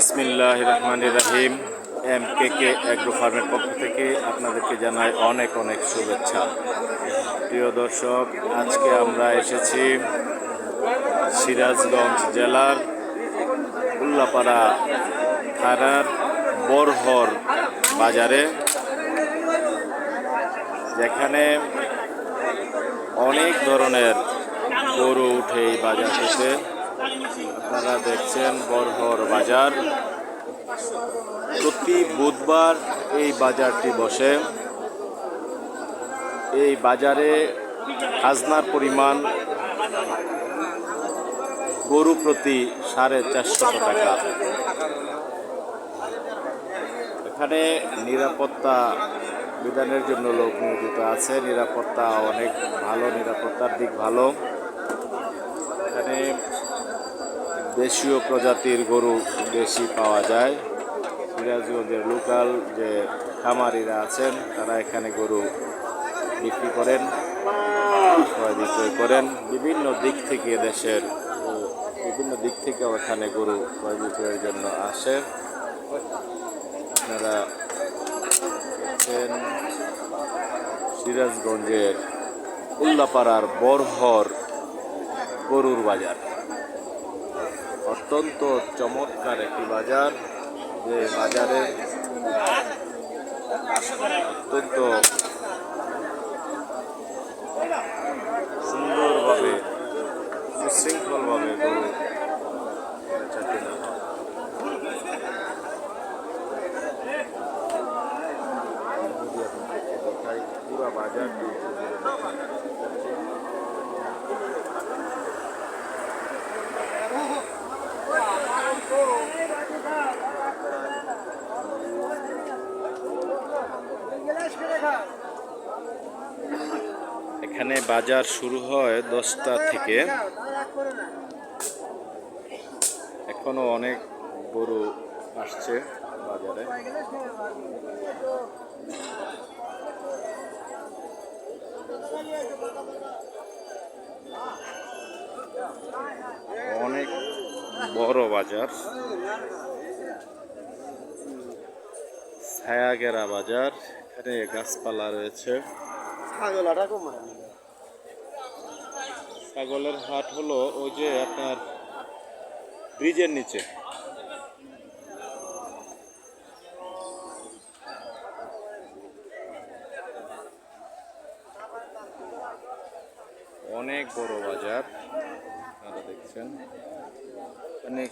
বিসমিল্লাহ রহমান রাহিম এম কে কে অ্যাগ্রো ফার্মের পক্ষ থেকে আপনাদেরকে জানাই অনেক অনেক শুভেচ্ছা। প্রিয় দর্শক, আজকে আমরা এসেছি সিরাজগঞ্জ জেলার উল্লাপাড়া থানার বরহর বাজারে, যেখানে অনেক ধরনের গরু উঠে এই বাজার থেকে। আপনারা দেখছেন বরহর বাজার। প্রতি বুধবার এই বাজারটি বসে। এই বাজারে খাজনার পরিমাণ গরু প্রতি সাড়ে চারশো টাকা। এখানে নিরাপত্তা বিধানের জন্য লোক নিয়োজিত আছে। নিরাপত্তা অনেক ভালো, নিরাপত্তার দিক ভালো এখানে দেশীয় প্রজাতির গরু বেশি পাওয়া যায়। সিরাজগঞ্জের লোকাল যে খামারিরা আছেন, তারা এখানে গরু বিক্রি করেন, ক্রয় বিক্রয় করেন। বিভিন্ন দিক থেকে দেশের বিভিন্ন দিক থেকেও এখানে গরু ক্রয় বিক্রয়ের জন্য আসে। আপনারা সিরাজগঞ্জের উল্লাপাড়ার বরহর গরুর বাজার। অত্যন্ত চমৎকার একটি বাজার। যে বাজারে অত্যন্ত সুন্দরভাবে সুশৃঙ্খলভাবে গরু পুরো বাজারটি এখানে বাজার শুরু হয় দশটা থেকে। এখনও অনেক গরু আসছে বাজারে। অনেক বড় বাজার। ছায়াগেরা বাজার। এখানে গাছপালা রয়েছে। ছাগলের হাট হলো ওই যে আপনার ব্রিজের নিচে। অনেক বড় বাজার আপনারা দেখছেন। অনেক